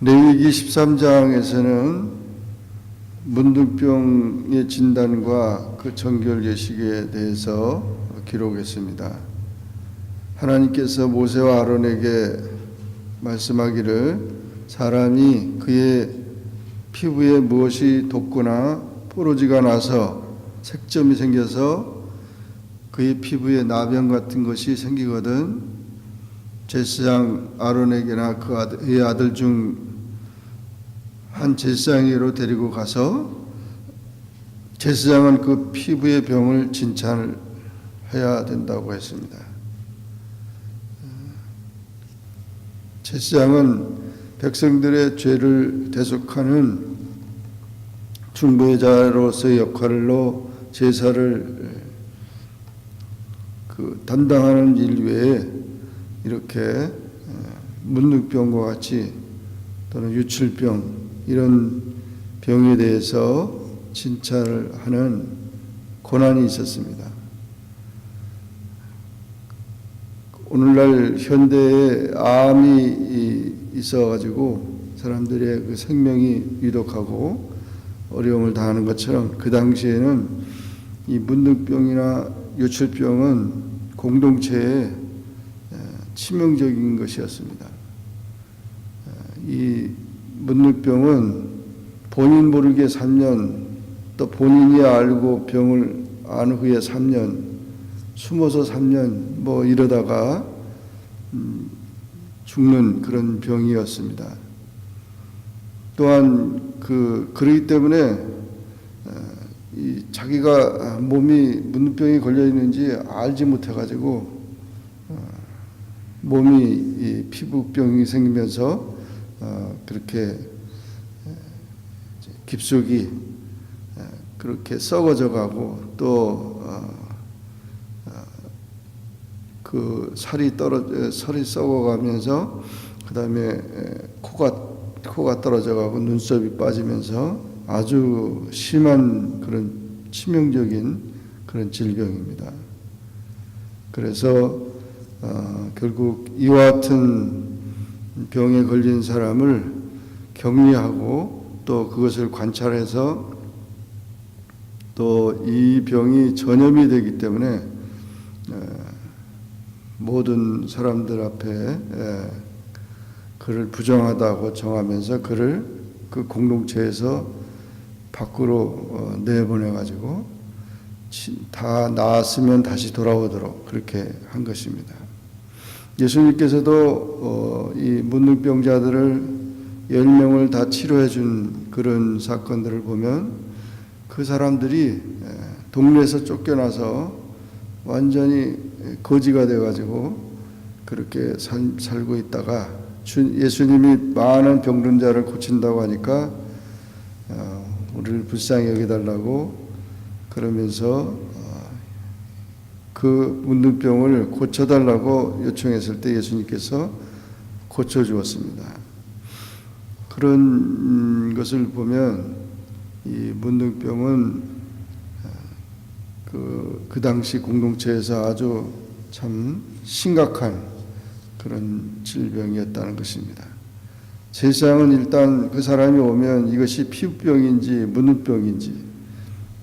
레위기 13장에서는 문둥병의 진단과 그 정결 예식에 대해서 기록했습니다. 하나님께서 모세와 아론에게 말씀하기를 사람이 그의 피부에 무엇이 돋거나 포로지가 나서 색점이 생겨서 그의 피부에 나병 같은 것이 생기거든 제사장 아론에게나 그 그의 아들 중 한 제사장으로 데리고 가서 제사장은 그 피부의 병을 진찰 해야 된다고 했습니다. 제사장은 백성들의 죄를 대속하는 중보자로서의 역할로 제사를 그 담당하는 일 외에 이렇게 문득병과 같이 또는 유출병 이런 병에 대해서 진찰을 하는 고난이 있었습니다. 오늘날 현대에 암이 있어가지고 사람들의 그 생명이 위독하고 어려움을 당하는 것처럼 그 당시에는 이 문득병이나 유출병은 공동체에 치명적인 것이었습니다. 이 문득병은 본인 모르게 3년 또 본인이 알고 병을 안 후에 3년 숨어서 3년 뭐 이러다가 음, 죽는 그런 병이었습니다. 또한 그 그러기 때문에 이 자기가 몸이 문득병이 걸려 있는지 알지 못해 가지고 어, 몸이 이 피부병이 생기면서 어, 그렇게 깊숙이 그렇게 썩어져 가고 또 그 살이 떨어 살이 썩어가면서 그 다음에 코가 코가 떨어져가고 눈썹이 빠지면서 아주 심한 그런 치명적인 그런 질병입니다. 그래서 어, 결국 이와 같은 병에 걸린 사람을 격리하고 또 그것을 관찰해서 또 이 병이 전염이 되기 때문에 모든 사람들 앞에 그를 부정하다고 정하면서 그를 그 공동체에서 밖으로 어, 내보내 가지고 다 나았으면 다시 돌아오도록 그렇게 한 것입니다. 예수님께서도 어, 이 문둥병자들을 열 명을 다 치료해 준 그런 사건들을 보면 그 사람들이 동네에서 쫓겨나서 완전히 거지가 돼 가지고 그렇게 살, 살고 있다가 예수님이 많은 병든 자를 고친다고 하니까 어, 우리를 불쌍히 여기달라고 그러면서 그 문둥병을 고쳐달라고 요청했을 때 예수님께서 고쳐주었습니다. 그런 음, 것을 보면 이 문둥병은 그, 그 당시 공동체에서 아주 참 심각한 그런 질병이었다는 것입니다. 제사장은 일단 그 사람이 오면 이것이 피부병인지 문둥병인지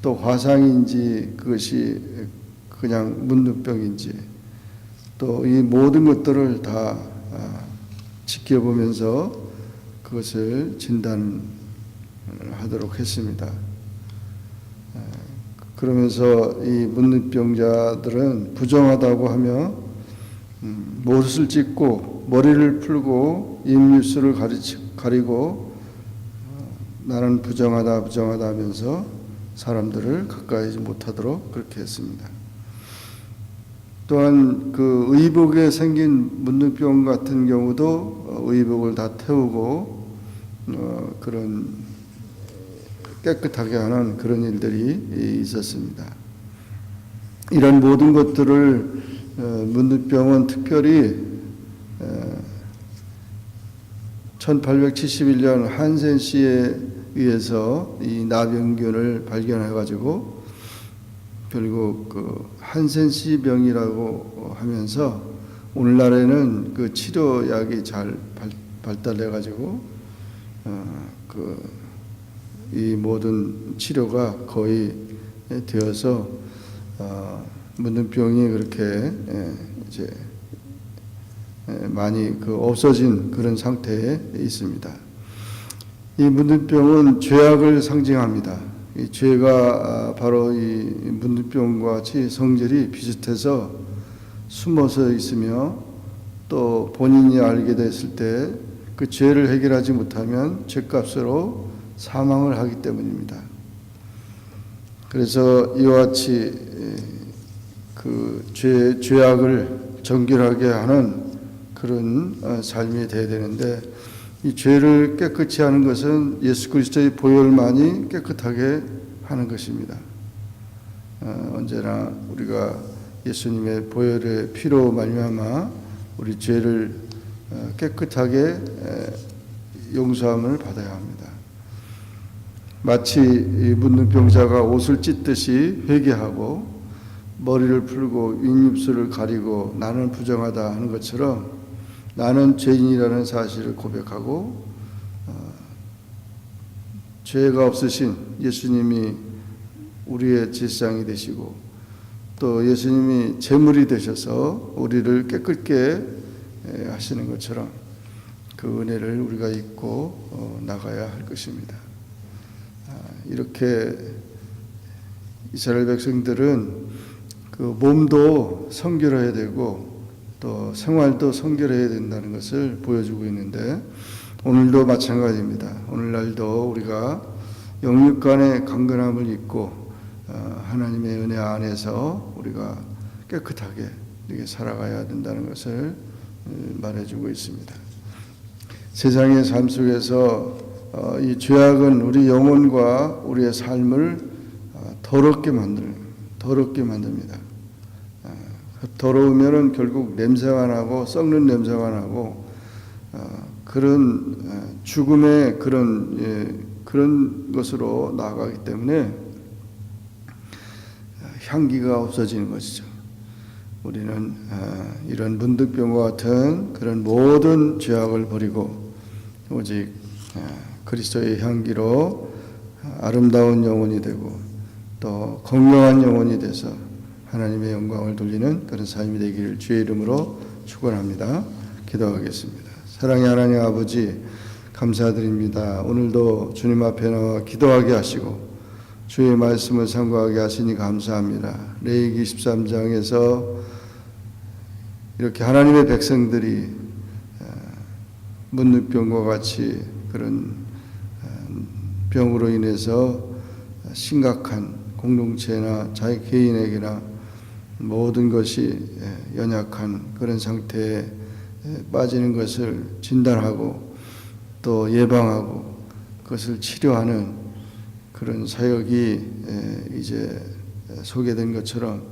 또 화상인지 그것이 그냥 문둥병인지 또 이 모든 것들을 다 아, 지켜보면서 그것을 진단하도록 했습니다. 아, 그러면서 이 문둥병자들은 부정하다고 하며 음, 못을 찢고 머리를 풀고 입뉴스를 가리고 어, 나는 부정하다 부정하다 하면서 사람들을 가까이 못하도록 그렇게 했습니다. 또한 그 의복에 생긴 문둥병 같은 경우도 어, 의복을 다 태우고 어, 그런 깨끗하게 하는 그런 일들이 있었습니다. 이런 모든 것들을 어, 문둥병은 특별히 1871년 한센 씨에 의해서 이 나병균을 발견해 가지고 결국 그 한센 씨 병이라고 하면서 오늘날에는 그 치료약이 잘 발달해 가지고 어, 그 이 모든 치료가 거의 되어서 어, 문둥병이 그렇게 예, 이제 예, 많이 그 없어진 그런 상태에 있습니다. 이 문둥병은 죄악을 상징합니다. 이 죄가 아, 바로 이 문둥병과 같이 성질이 비슷해서 숨어서 있으며 또 본인이 알게 됐을 때 그 죄를 해결하지 못하면 죄값으로 사망을 하기 때문입니다. 그래서 이와 같이 그 죄, 죄악을 정결하게 하는 그런 어, 삶이 되어야 되는데 이 죄를 깨끗이 하는 것은 예수 그리스도의 보혈만이 깨끗하게 하는 것입니다. 어, 언제나 우리가 예수님의 보혈의 피로 말미암아 우리 죄를 어, 깨끗하게 용서함을 받아야 합니다. 마치 묻는 병자가 옷을 찢듯이 회개하고 머리를 풀고 윗입술을 가리고 나는 부정하다 하는 것처럼 나는 죄인이라는 사실을 고백하고 어, 죄가 없으신 예수님이 우리의 제사장이 되시고 또 예수님이 제물이 되셔서 우리를 깨끗게 하시는 것처럼 그 은혜를 우리가 잊고 어, 나가야 할 것입니다. 아, 이렇게 이스라엘 백성들은 그 몸도 성결해야 되고 또 생활도 성결해야 된다는 것을 보여주고 있는데 오늘도 마찬가지입니다. 오늘날도 우리가 영육 간의 강건함을 잊고 어, 하나님의 은혜 안에서 우리가 깨끗하게 이렇게 살아가야 된다는 것을 말해주고 있습니다. 세상의 삶 속에서 어, 이 죄악은 우리 영혼과 우리의 삶을 어, 더럽게 만들 더럽게 만듭니다. 어, 더러우면은 결국 냄새가 나고 썩는 향내가 나고 그런 죽음의 그런 예, 그런 것으로 나아가기 때문에 향기가 없어지는 것이죠. 우리는 아, 이런 문득병과 같은 그런 모든 죄악을 버리고 오직 아, 그리스도의 향기로 아름다운 영혼이 되고 또 건강한 영혼이 돼서 하나님의 영광을 돌리는 그런 삶이 되기를 주의 이름으로 축원합니다. 기도하겠습니다. 사랑의 하나님 아버지 감사드립니다. 오늘도 주님 앞에 나와 기도하게 하시고 주의 말씀을 상고하게 하시니 감사합니다. 레이기 13장에서 이렇게 하나님의 백성들이 어, 문득병과 같이 그런 어, 병으로 인해서 심각한 공동체나 자기 개인에게나 모든 것이 예, 연약한 그런 상태에 빠지는 것을 진단하고 또 예방하고 그것을 치료하는 그런 사역이 이제 소개된 것처럼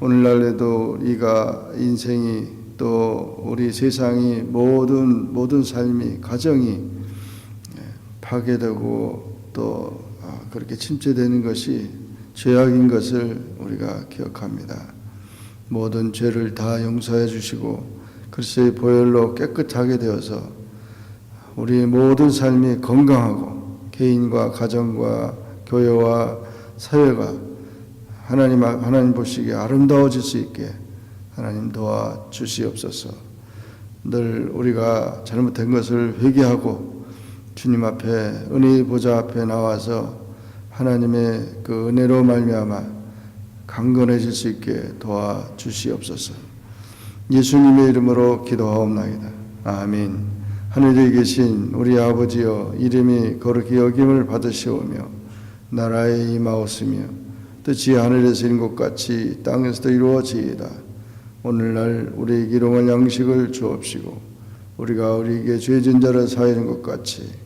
오늘날에도 우리가 인생이 또 우리 세상이 모든 모든 삶이 가정이 파괴되고 또 아, 그렇게 침체되는 것이 죄악인 것을 우리가 기억합니다. 모든 죄를 다 용서해 주시고 그리스도의 보혈로 깨끗하게 되어서 우리 모든 삶이 건강하고 개인과 가정과 교회와 사회가 하나님 하나님 보시기에 아름다워질 수 있게 하나님 도와 주시옵소서. 늘 우리가 잘못된 것을 회개하고 주님 앞에 은혜 보좌 앞에 나와서 하나님의 그 은혜로 말미암아 강건해질 수 있게 도와 주시옵소서. 예수님의 이름으로 기도하옵나이다. 아멘. 하늘에 계신 우리 아버지여 이름이 거룩히 여김을 받으시오며 나라에 임하옵으며 뜻이 하늘에서 이룬 것 같이 땅에서도 이루어지이다. 오늘날 우리에게 일용할 양식을 주옵시고 우리가 우리에게 죄진 자를 사하는 것 같이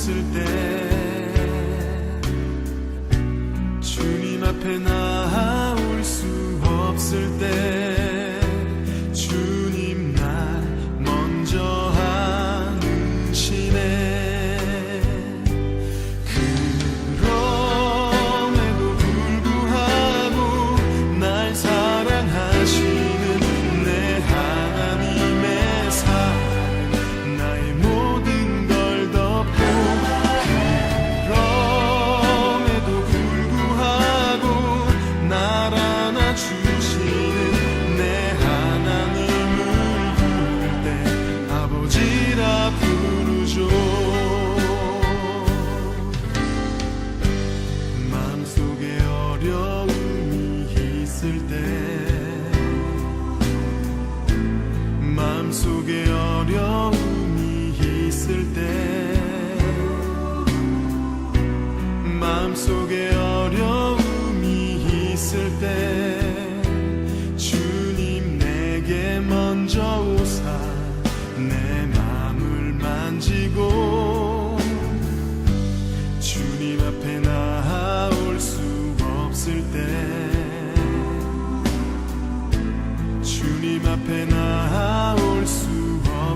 있을 때 주님 앞에 나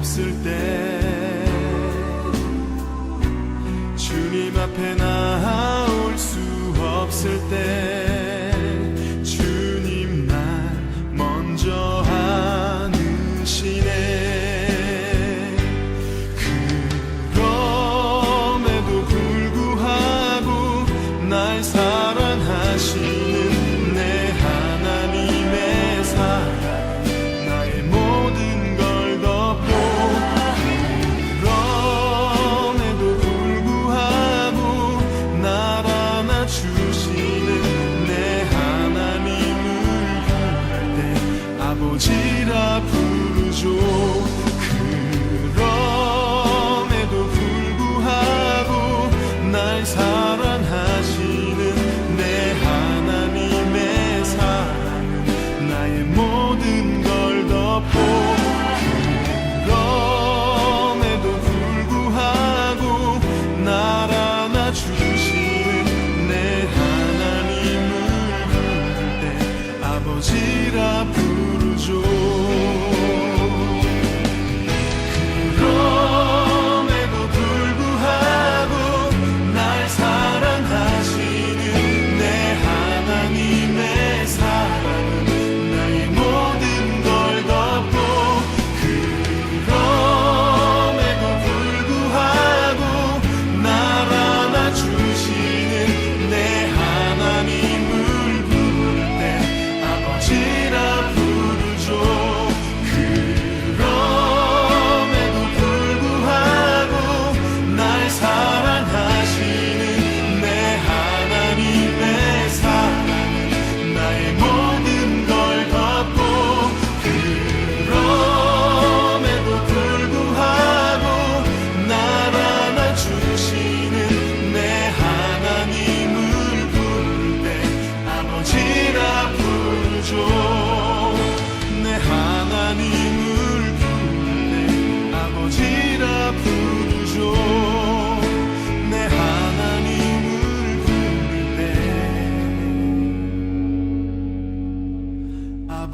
없을 때 주님 앞에 나올 수 없을 때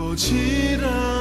아버지라